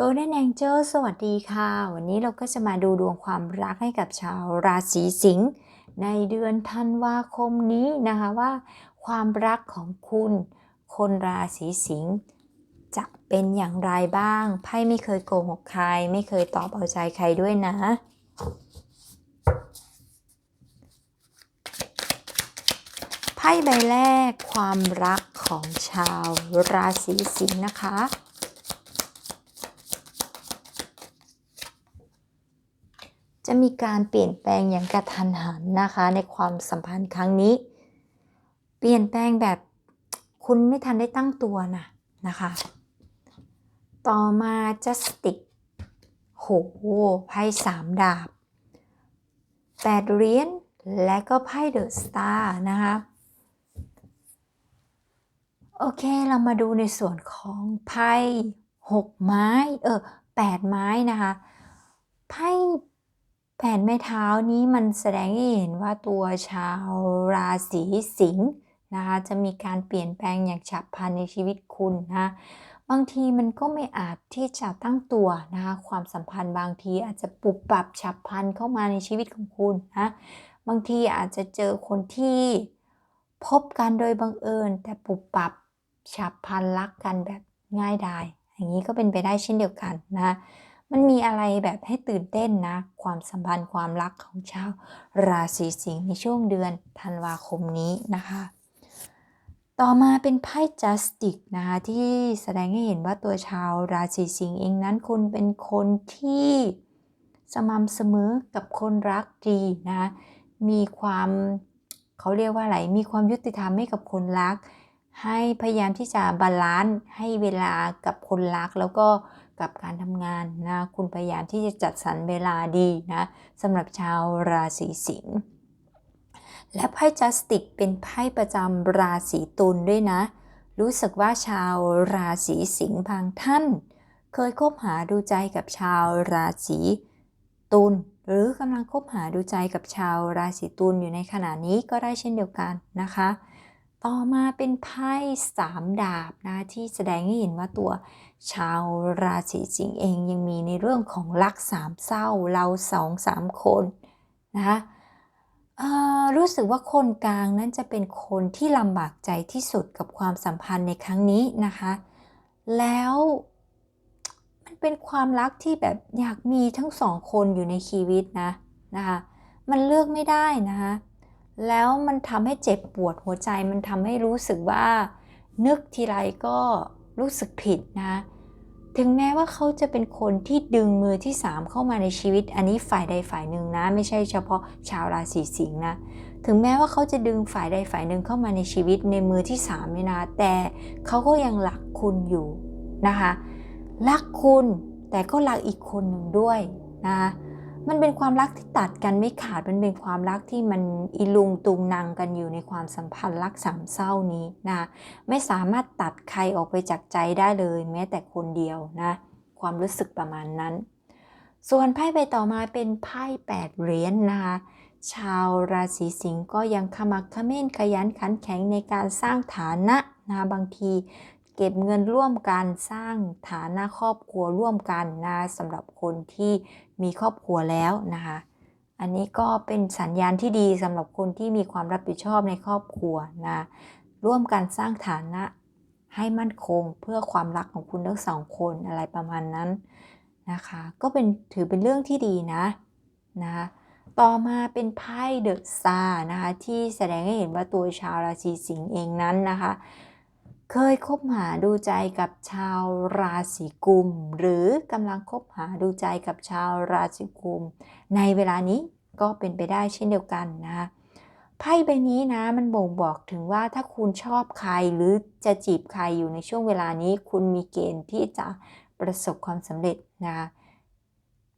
Golden Angel สวัสดีค่ะ วันนี้เราก็จะมาดูดวงความรักให้กับชาวราศีสิงห์ในเดือนธันวาคมนี้นะคะว่า ความรักของคุณ คนราศีสิงห์จะเป็นอย่างไรบ้างไพ่ไม่เคยโกหกใคร ไม่เคยตอบเอาใจใครด้วยนะไพ่ใบแรกความรักของชาวราศีสิงห์นะคะ จะมีการเปลี่ยนแปลงอย่างกระทันหันนะคะ ในความสัมพันธ์ครั้งนี้ เปลี่ยนแปลงแบบคุณไม่ทันได้ตั้งตัวนะนะคะ ต่อมา justice โหไพ่สามดาบแปดเหรียญและก็ไพ่เดอะสตาร์นะคะโอเคเรามาดูในส่วนของไพ่หกไม้เออแปดไม้นะคะไพ่ ผ่นไม้เท้านี้มันแสดงให้เห็นว่าตัวชาวราศีสิงห์นะคะจะมีการเปลี่ยนแปลงอย่างฉับพลันในชีวิตคุณนะบางทีมันก็ไม่อาจที่จะตั้งตัวนะคะความสัมพันธ์บางทีอาจจะปรับปรับฉับพลันเข้ามาในชีวิตของคุณนะบางทีอาจจะเจอคนที่พบกันโดยบังเอิญ แต่ปรับปรับฉับพลันรักกันแบบง่ายดายอย่างนี้ก็เป็นไปได้เช่นเดียวกันนะ มันมีอะไรแบบให้ตื่นเต้นนะ ความสัมพันธ์ความรักของชาวราศีสิงห์ในช่วงเดือนธันวาคมนี้นะคะ ต่อมาเป็นไพ่ justice นะคะที่แสดงให้เห็นว่าตัวชาวราศีสิงห์เองนั้นคุณเป็นคนที่สม่ำเสมอกับคนรักดีนะมีความเขาเรียกว่าอะไร มีความยุติธรรมให้กับคนรัก ให้พยายามที่จะบาลานซ์ให้เวลากับคนรัก แล้วก็ กับการทำงานนะคุณพยายามที่จะจัดสรรเวลาดีนะสำหรับชาวราศีสิงห์และไพ่จัสติกเป็นไพ่ประจำราศีตุลด้วยนะ รู้สึกว่าชาวราศีสิงห์บางท่าน เคยคบหาดูใจกับชาวราศีตุลหรือกำลังคบหาดูใจกับชาวราศีตุลอยู่ในขณะนี้ก็ได้เช่นเดียวกันนะคะ ต่อมาเป็นไพ่สามดาบนะที่แสดงให้เห็นว่าตัวชาวราศีสิงห์เองยังมีในเรื่องของรักสามเศร้าเราสองสามคนนะคะรู้สึกว่าคนกลางนั้นจะเป็นคนที่ลำบากใจที่สุดกับความสัมพันธ์ในครั้งนี้นะคะ แล้วมันเป็นความรักที่แบบอยากมีทั้งสองคนอยู่ในชีวิตนะนะคะ มันเลือกไม่ได้นะคะ แล้วมันทำให้เจ็บปวดหัวใจมันทำให้รู้สึกว่า นึกทีไรก็รู้สึกผิดนะ ถึงแม้ว่าเขาจะเป็นคนที่ดึงมือที่ 3 เข้ามาในชีวิต อันนี้ฝ่ายใดฝ่ายหนึ่งนะ ไม่ใช่เฉพาะชาวราศีสิงห์นะถึงแม้ว่าเขาจะดึงฝ่ายใดฝ่ายหนึ่งเข้ามาในชีวิตในมือที่3เนี่นะ แต่เขาก็ยังรักคุณอยู่นะคะ รักคุณแต่ก็รักอีกคนหนึ่งด้วยนะคะ มันเป็นความรักที่ตัดกันไม่ขาด มันเป็นความรักที่มันอีลุงตุงนางกันอยู่ในความสัมพันธ์รักสามเศร้านี้นะไม่สามารถตัดใครออกไปจากใจได้เลย แม้แต่คนเดียวนะ ความรู้สึกประมาณนั้น ส่วนไพ่ใบต่อมาเป็นไพ่แปดเหรียญนนะคะชาวราศีสิงห์ก็ยังขมักขม้นขยันขันแข็งในการสร้างฐานะนะบางที เก็บเงินร่วมกันสร้างฐานะครอบครัวร่วมกันนะสำหรับคนที่มีครอบครัวแล้วนะคะ อันนี้ก็เป็นสัญญาณที่ดีสำหรับคนที่มีความรับผิดชอบในครอบครัวนะร่วมกันสร้างฐานะให้มั่นคงเพื่อความรักของคุณทั้งสองคนอะไรประมาณนั้นนะคะ ก็เป็นถือเป็นเรื่องที่ดีนะนะต่อมาเป็นไพ่เดอะซานะคะที่แสดงให้เห็นว่าตัวชาวราศีสิงห์เองนั้นนะคะ เคยคบหาดูใจกับชาวราศีกุม หรือกำลังคบหาดูใจกับชาวราศีกุม ในเวลานี้ก็เป็นไปได้เช่นเดียวกันนะไพ่ใบนี้นะมันบ่งบอกถึงว่าถ้าคุณชอบใครหรือจะจีบใครอยู่ในช่วงเวลานี้ คุณมีเกณฑ์ที่จะประสบความสำเร็จนะ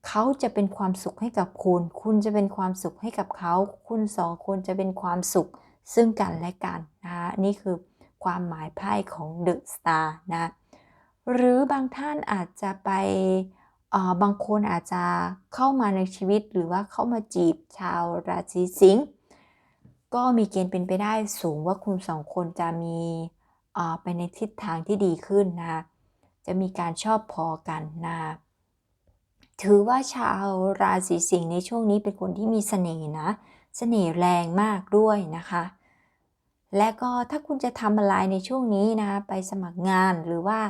เขาจะเป็นความสุขให้กับคุณ คุณจะเป็นความสุขให้กับเขา คุณสองคนจะเป็นความสุขซึ่งกันและกันนะคะนี่คือ ความหมายไพ่ของเดอะสตาร์นะ หรือบางท่านอาจจะไปบางคนอาจจะเข้ามาในชีวิตหรือว่าเข้ามาจีบชาวราศีสิงห์ก็มีเกณฑ์เป็นไปได้สูงว่าคุณสองคนจะมีไปในทิศทางที่ดีขึ้นนะจะมีการชอบพอกันนะถือว่าชาวราศีสิงห์ในช่วงนี้เป็นคนที่มีเสน่ห์นะ เสน่ห์แรงมากด้วยนะคะ และก็ถ้าคุณจะทำอะไรในช่วงนี้นะ ไปสมัครงานหรือว่า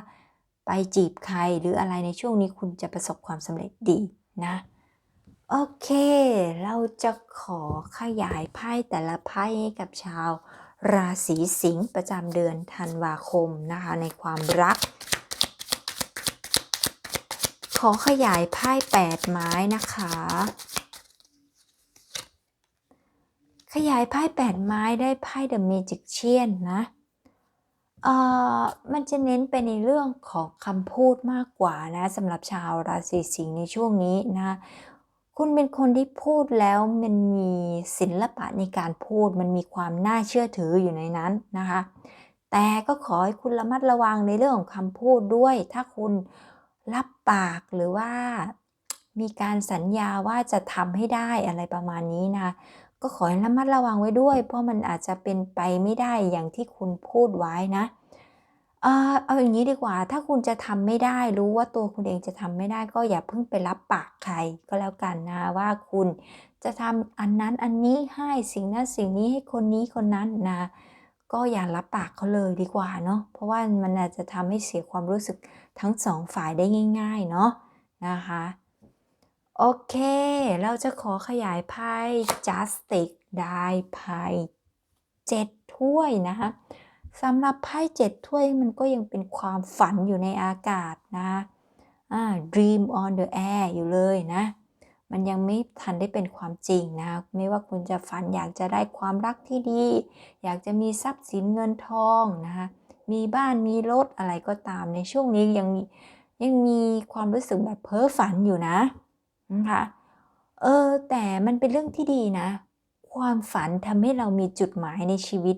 ไปจีบใครหรืออะไรในช่วงนี้คุณจะประสบความสำเร็จดีนะ โอเค เราจะขอขยายไพ่แต่ละไพ่ให้กับชาว ราศีสิงห์ประจำเดือนธันวาคมนะคะในความรัก ขอขยายไพ่แปดไม้นะคะ ขยายไพ่แปดไม้ได้ไพ่ The Magician นะเอ่อมันจะเน้นไปในเรื่องของคำพูดมากกว่านะสำหรับชาวราศีสิงห์ในช่วงนี้นะคุณเป็นคนที่พูดแล้วมันมีศิลปะในการพูด มันมีความน่าเชื่อถืออยู่ในนั้นนะคะ แต่ก็ขอให้คุณระมัดระวังในเรื่องของคำพูดด้วย ถ้าคุณรับปากหรือว่ามีการสัญญาว่าจะทำให้ได้อะไรประมาณนี้นะ ก็ขอให้ระมัดระวังไว้ด้วย เพราะมันอาจจะเป็นไปไม่ได้อย่างที่คุณพูดไว้นะเออเอาอย่างนี้ดีกว่า ถ้าคุณจะทำไม่ได้ รู้ว่าตัวคุณเองจะทำไม่ได้ ก็อย่าเพิ่งไปรับปากใครก็แล้วกันนะว่าคุณจะทำอันนั้นอันนี้ให้สิ่งนั้นสิ่งนี้ให้คนนี้คนนั้นนะ ก็อย่ารับปากเขาเลยดีกว่าเนาะเพราะว่ามันอาจจะทำให้เสียความรู้สึกทั้งสองฝ่ายได้ง่าย ๆ เนาะนะคะ โอเค เราจะขอขยายไพ่ justic ได้ไพ่เจ็ดถ้วยนะคะสำหรับไพ่เจ็ดถ้วยมันก็ยังเป็นความฝันอยู่ในอากาศนะอ่า dream on the air อยู่เลยนะ มันยังไม่ทันได้เป็นความจริงนะ ไม่ว่าคุณจะฝันอยากจะได้ความรักที่ดี อยากจะมีทรัพย์สินเงินทองนะคะมีบ้านมีรถอะไรก็ตามในช่วงนี้ยังยังมีความรู้สึกแบบเพ้อฝันอยู่นะ นะคะเออแต่มันเป็นเรื่องที่ดีนะ ความฝันทำให้เรามีจุดหมายในชีวิต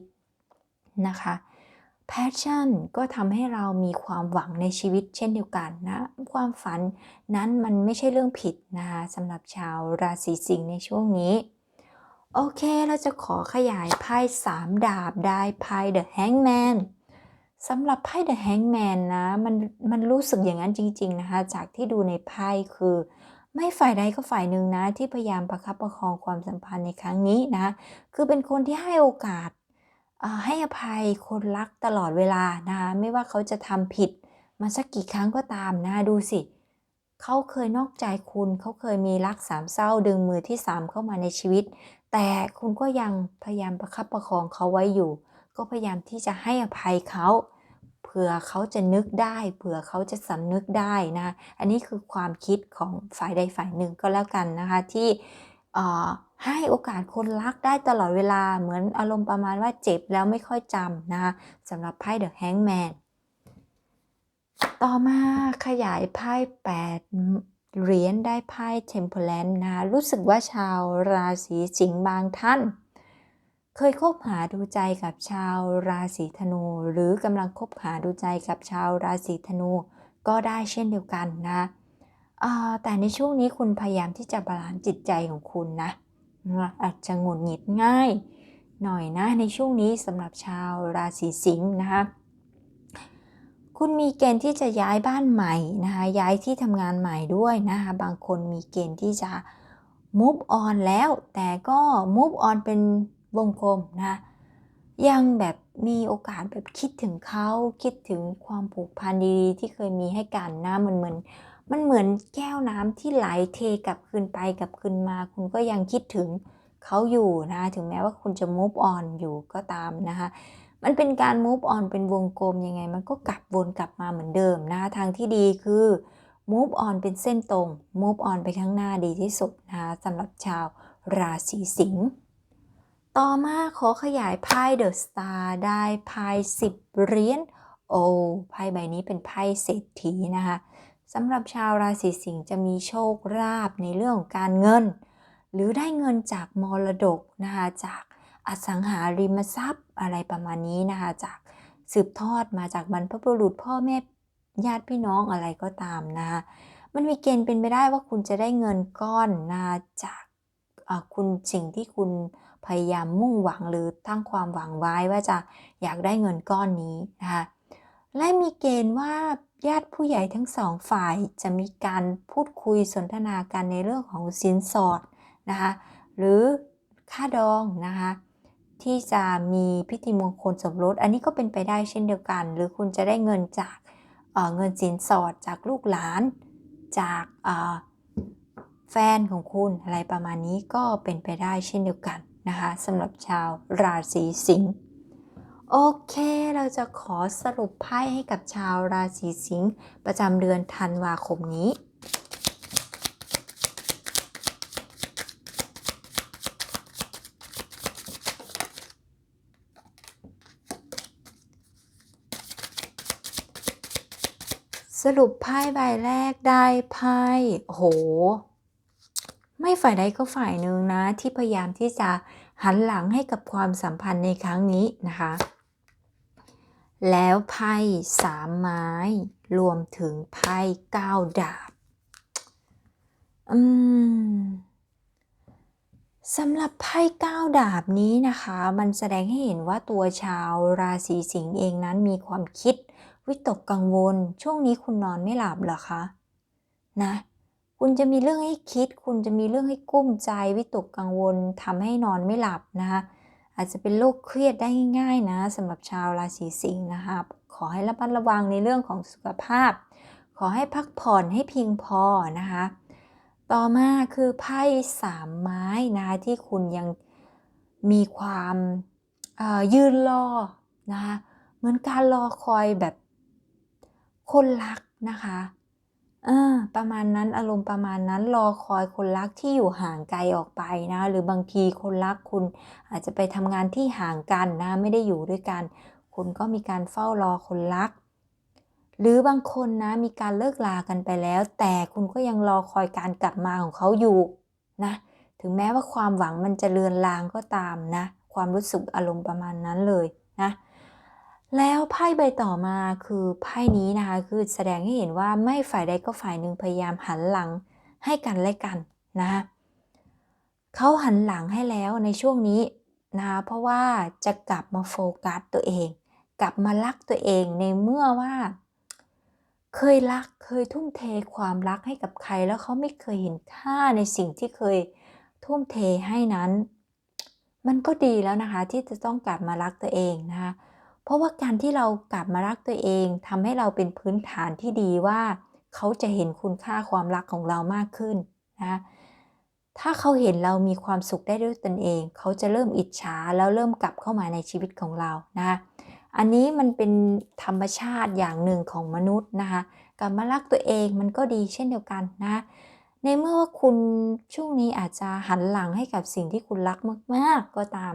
นะคะ passion ก็ทำให้เรามีความหวังในชีวิตเช่นเดียวกันนะ ความฝันนั้นมันไม่ใช่เรื่องผิดนะคะสำหรับชาวราศีสิงห์ในช่วงนี้ โอเคเราจะขอขยายไพ่สามดาบได้ไพ่ The Hangman สำหรับไพ่ The Hangman นะ มันมันรู้สึกอย่างนั้นจริง ๆ นะคะ จากที่ดูในไพ่คือ ไม่ฝ่ายใดก็ฝ่ายหนึ่งนะ ที่พยายามประคับประคองความสัมพันธ์ในครั้งนี้นะ คือเป็นคนที่ให้โอกาสให้อภัยคนรักตลอดเวลานะคะไม่ว่าเขาจะทำผิดมาสักกี่ครั้งก็ตามนะดูสิเขาเคยนอกใจคุณเขาเคยมีรักสามเศร้าดึงมือที่สามเข้ามาในชีวิต แต่คุณก็ยังพยายามประคับประคองเขาไว้อยู่ ก็พยายามที่จะให้อภัยเขา เผื่อเขาจะนึกได้ เผื่อเขาจะสำนึกได้นะอันนี้คือความคิดของฝ่ายใดฝ่ายหนึ่งก็แล้วกันนะคะที่ให้โอกาสคนรักได้ตลอดเวลาเหมือนอารมณ์ประมาณว่าเจ็บแล้วไม่ค่อยจำนะคะสำหรับไพ่เดอะแฮงแมนต่อมาขยายไพ่8เหรียญได้ไพ่เทมเพลนนะคะรู้สึกว่าชาวราศีสิงห์บางท่าน เคยคบหาดูใจกับชาวราศีธนู หรือกำลังคบหาดูใจกับชาวราศีธนู ก็ได้เช่นเดียวกันนะแต่ในช่วงนี้คุณพยายามที่จะบาลานซ์จิตใจของคุณนะอาจจะหงุดหงิดง่าย หน่อยนะในช่วงนี้สำหรับชาวราศีสิงห์นะคะคุณมีเกณฑ์ที่จะย้ายบ้านใหม่นะคะย้ายที่ทำงานใหม่ด้วยนะคะบางคนมีเกณฑ์ที่จะ move on แล้ว แต่ก็ move on เป็น วงกลมนะยังแบบมีโอกาสแบบคิดถึงเขาคิดถึงความผูกพันดีๆที่เคยมีให้กันนะมันเหมือนมันเหมือนแก้วน้ำที่ไหลเทกลับคืนไปกลับคืนมา คุณก็ยังคิดถึงเขาอยู่นะถึงแม้ว่าคุณจะ move on อยู่ก็ตามนะคะมันเป็นการ move on เป็นวงกลมยังไง มันก็กลับวนกลับมาเหมือนเดิมนะทางที่ดีคือ move on เป็นเส้นตรง move on ไปข้างหน้าดีที่สุดนะคะสำหรับชาวราศีสิงห์ ต่อมาขอขยายไพ่ The Star ได้ไพ่10เหรียญโอ้ไพ่ใบนี้เป็นไพ่เศรษฐีนะคะสำหรับชาวราศีสิงห์จะมีโชคลาภในเรื่องของการเงิน หรือได้เงินจากมรดกนะคะจากอสังหาริมทรัพย์อะไรประมาณนี้นะคะจากสืบทอดมาจากบรรพบุรุษพ่อแม่ญาติพี่น้องอะไรก็ตามนะคะมันมีเกณฑ์เป็นไปได้ว่าคุณจะได้เงินก้อนนะจากคุณสิ่งที่คุณ พยายามมุ่งหวังหรือตั้งความหวังไว้ว่าจะอยากได้เงินก้อนนี้นะคะและมีเกณฑ์ว่าญาติผู้ใหญ่ทั้งสองฝ่ายจะมีการพูดคุยสนทนากันในเรื่องของสินสอดนะคะหรือค่าดองนะคะที่จะมีพิธีมงคลสมรส อันนี้ก็เป็นไปได้เช่นเดียวกัน หรือคุณจะได้เงินจากเเงินสินสอดจากลูกหลาน จากแฟนของคุณอะไรประมาณนี้ก็เป็นไปได้เช่นเดียวกัน นะคะสำหรับชาวราศีสิงห์โอเค เราจะขอสรุปไพ่ให้กับชาวราศีสิงห์ประจำเดือนธันวาคมนี้สรุปไพ่ใบแรกได้ไพ่โห ไม่ฝ่ายใดก็ฝ่ายหนึ่งนะที่พยายามที่จะ หันหลังให้กับความสัมพันธ์ในครั้งนี้นะคะ แล้วไพ่สามไม้ รวมถึงไพ่เก้าดาบ อืมสำหรับไพ่เก้าดาบนี้นะคะ มันแสดงให้เห็นว่าตัวชาวราศีสิงห์เองนั้นมีความคิด วิตกกังวล ช่วงนี้คุณนอนไม่หลับเหรอคะ นะ คุณจะมีเรื่องให้คิด คุณจะมีเรื่องให้กุ้มใจวิตกกังวลทำให้นอนไม่หลับนะคะอาจจะเป็นโรคเครียดได้ง่ายๆนะสำหรับชาวราศีสิงห์นะคะขอให้ระมัดระวังในเรื่องของสุขภาพ ขอให้พักผ่อนให้เพียงพอนะคะต่อมาคือไพ่สามไม้นะคะที่คุณยังมีความยืนรอนะคะเหมือนการรอคอยแบบคนรักนะคะ อประมาณนั้น อารมณ์ประมาณนั้น รอคอยคนรักที่อยู่ห่างไกลออกไปนะหรือบางทีคนรักคุณอาจจะไปทำงานที่ห่างกันนะไม่ได้อยู่ด้วยกัน คุณก็มีการเฝ้ารอคนรัก หรือบางคนนะ มีการเลิกลากันไปแล้ว แต่คุณก็ยังรอคอยการกลับมาของเขาอยู่นะ ถึงแม้ว่าความหวังมันจะเลือนลางก็ตามนะ ความรู้สึกอารมณ์ประมาณนั้นเลยนะ แล้วไพ่ใบต่อมาคือไพ่นี้นะคะ คือแสดงให้เห็นว่าไม่ฝ่ายใดก็ฝ่ายหนึ่งพยายามหันหลังให้กันและกันนะเขาหันหลังให้แล้วในช่วงนี้นะคะเพราะว่าจะกลับมาโฟกัสตัวเอง กลับมารักตัวเองในเมื่อว่า เคยรักเคยทุ่มเทความรักให้กับใครแล้วเขาไม่เคยเห็นค่าในสิ่งที่เคยทุ่มเทให้นั้น มันก็ดีแล้วนะคะที่จะต้องกลับมารักตัวเองนะคะ เพราะว่าการที่เรากลับมารักตัวเองทำให้เราเป็นพื้นฐานที่ดีว่าเขาจะเห็นคุณค่าความรักของเรามากขึ้นนะถ้าเขาเห็นเรามีความสุขได้ด้วยตนเอง เขาจะเริ่มอิจฉาแล้วเริ่มกลับเข้ามาในชีวิตของเรานะอันนี้มันเป็นธรรมชาติอย่างหนึ่งของมนุษย์นะคะกลับมารักตัวเองมันก็ดีเช่นเดียวกันนะ ในเมื่อว่าคุณช่วงนี้อาจจะหันหลังให้กับสิ่งที่คุณรักมาก ๆ ก็ตาม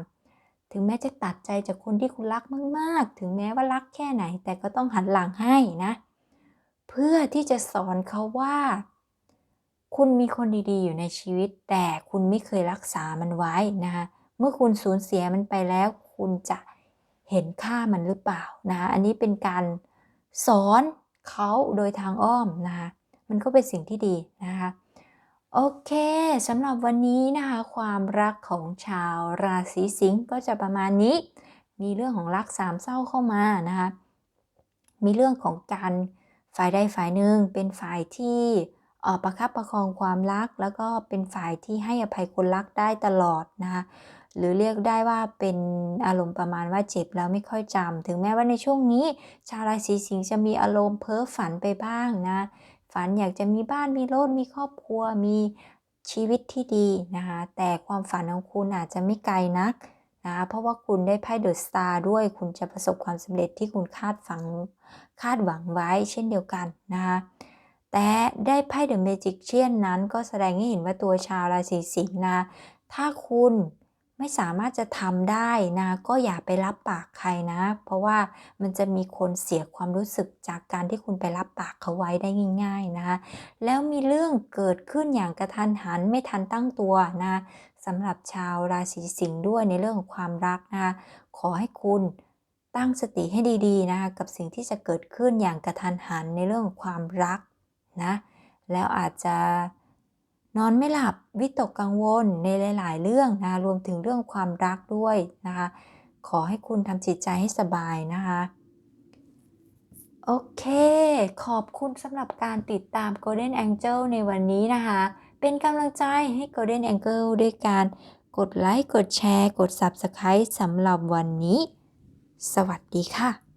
ถึงแม้จะตัดใจจากคนที่คุณรักมากๆ ถึงแม้ว่ารักแค่ไหน แต่ก็ต้องหันหลังให้นะ เพื่อที่จะสอนเขาว่า คุณมีคนดีๆ อยู่ในชีวิต แต่คุณไม่เคยรักษามันไว้นะคะเมื่อคุณสูญเสียมันไปแล้ว คุณจะเห็นค่ามันหรือเปล่านะคะอันนี้เป็นการสอนเขาโดยทางอ้อมนะคะมันก็เป็นสิ่งที่ดีนะคะ โอเคสำหรับวันนี้นะคะ ความรักของชาวราศีสิงห์ก็จะประมาณนี้ มีเรื่องของรักสามเศร้าเข้ามานะคะ มีเรื่องของการฝ่ายใดฝ่ายหนึ่งเป็นฝ่ายที่ออประคับประคองความรัก แล้วก็เป็นฝ่ายที่ให้อภัยคนรักได้ตลอดนะคะหรือเรียกได้ว่าเป็นอารมณ์ประมาณว่าเจ็บแล้วไม่ค่อยจำถึงแม้ว่าในช่วงนี้ ชาวราศีสิงห์จะมีอารมณ์เพ้อฝันไปบ้างนะ ฝันอยากจะมีบ้านมีรถมีครอบครัวมีชีวิตที่ดีนะคะแต่ความฝันของคุณอาจจะไม่ไกลนักนะเพราะว่าคุณได้ไพ่เดอะสตาร์ด้วย คุณจะประสบความสำเร็จที่คุณคาดฝังคาดหวังไว้เช่นเดียวกันนะคะแต่ได้ไพ่เดอะเมจิกเชียนนั้นก็แสดงให้เห็นว่าตัวชาวราศีสิงห์นะถ้าคุณ ไม่สามารถจะทำได้นะก็อย่าไปรับปากใครนะ เพราะว่ามันจะมีคนเสียความรู้สึกจากการที่คุณไปรับปากเขาไว้ได้ง่าย ๆนะคะแล้วมีเรื่องเกิดขึ้นอย่างกระทันหันไม่ทันตั้งตัวนะสำหรับชาวราศีสิงห์ด้วยในเรื่องของความรักนะคะขอให้คุณตั้งสติให้ดีๆนะคะกับสิ่งที่จะเกิดขึ้นอย่างกระทันหันในเรื่องของความรักนะแล้วอาจจะ นอนไม่หลับวิตกกังวลในหลาย ๆ เรื่องนะรวมถึงเรื่องความรักด้วยนะคะ ขอให้คุณทำจิตใจให้สบายนะคะโอเค ขอบคุณสำหรับการติดตาม Golden Angel ในวันนี้นะคะ เป็นกำลังใจให้ Golden Angel ด้วยการกดไลค์ กดแชร์ กด Subscribe สำหรับวันนี้ สวัสดีค่ะ